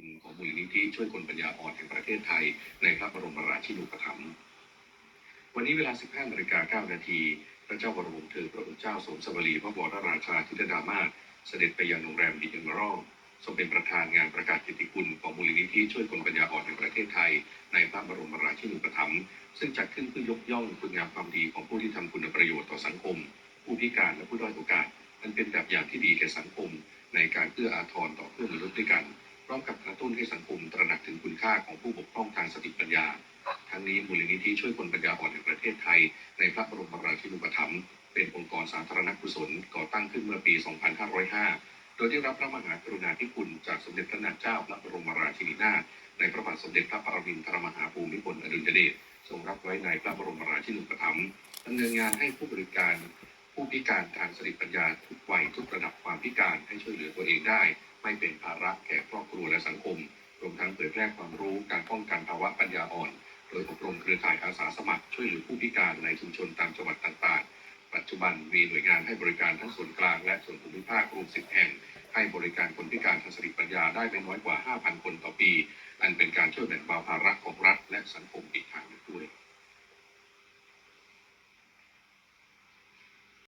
คุณของมูลนิธิช่วยคนปัญญาอ่อนแห่งประเทศไทย ในพระบรมราชินูปถัมภ์วันนี้เวลา 15นาฬิกา9นาที พระเจ้าบรมเธอพระองค์เจ้าสมสวรีพระวรมราชาธิดามาศเสด็จไปยังโรงแรมดีเอมเมรัลทรงเป็นประธานงานประกาศกิตติคุณของมูลนิธิช่วยคนปัญญาอ่อนแห่งประเทศไทย ในพระบรมราชินูปถัมภ์ซึ่งจัดขึ้นเพื่อยกย่องคุณงามความดีของผู้ที่ทำคุณประโยชน์ต่อสังคม ผู้พิการและผู้ด้อยโอกาสอันเป็นแบบอย่างที่ดีแก่สังคม ในการเอื้ออาทรต่อเพื่อนมนุษย์ด้วยกัน ร้อมกับกระตุ้นให้สังคมตระหนักถึงคุณค่าของผู้บกพร่องทางสติปัญญา ทั้งนี้มูลนิธิช่วยคนปัญญาอ่อนแห่งประเทศไทย ในพระบรมราชินูปถัมภ์เป็นองค์กรสาธารณกุศลก่อตั้งขึ้นเมื่อปี 2505 โดยได้รับพระมหากรุณาธิคุณจากสมเด็จพระนางเจ้าพระบรมราชินีนาถในพระบาทสมเด็จพระปรมินทรมหาภูมิพลอดุลยเดชทรงรับไว้ในพระบรมราชินูปถัมภ์ดำเนินงานให้ผู้บริการ ผู้พิการทางสติปัญญาทุกวัยทุกระดับความพิการให้ช่วยเหลือตัวเองได้ ไม่เป็นภาระแก่ครอบครัวและสังคม รวมทั้งเผยแพร่ความรู้การป้องกันภาวะปัญญาอ่อน โดยอบรมเครือข่ายอาสาสมัครช่วยเหลือผู้พิการในชุมชนตามจังหวัดต่างๆ ปัจจุบันมีหน่วยงานให้บริการทั้งส่วนกลางและส่วนภูมิภาครวม10แห่ง ให้บริการคนพิการทางสติปัญญาได้ไม่น้อยกว่า 5,000 คนต่อปี อันเป็นการช่วยแบ่งเบาภาระของรัฐและสังคม